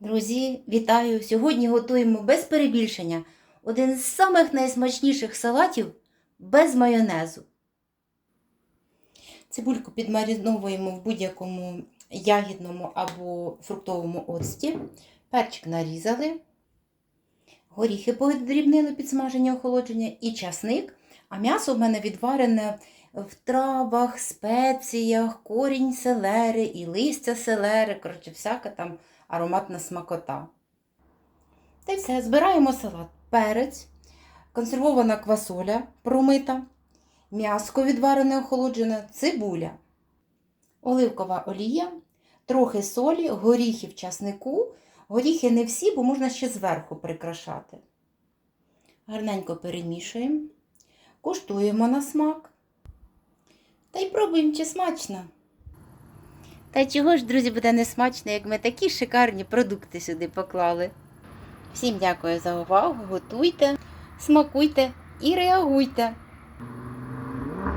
Друзі, вітаю! Сьогодні готуємо без перебільшення один з самих найсмачніших салатів без майонезу. Цибульку підмариновуємо в будь-якому ягідному або фруктовому оцті. Перчик нарізали. Горіхи подрібнили під смаження охолодження і часник. А м'ясо в мене відварене в травах, спеціях, корінь селери і листя селери. Коротше, всяка там ароматна смакота. Та й все, збираємо салат. Перець, консервована квасоля промита, м'яско відварене охолоджене, цибуля, оливкова олія, трохи солі, горіхів часнику. Горіхи не всі, бо можна ще зверху прикрашати. Гарненько перемішуємо, куштуємо на смак. Та й пробуємо, чи смачно. Та чого ж, друзі, буде не смачно, як ми такі шикарні продукти сюди поклали. Всім дякую за увагу, готуйте, смакуйте і реагуйте.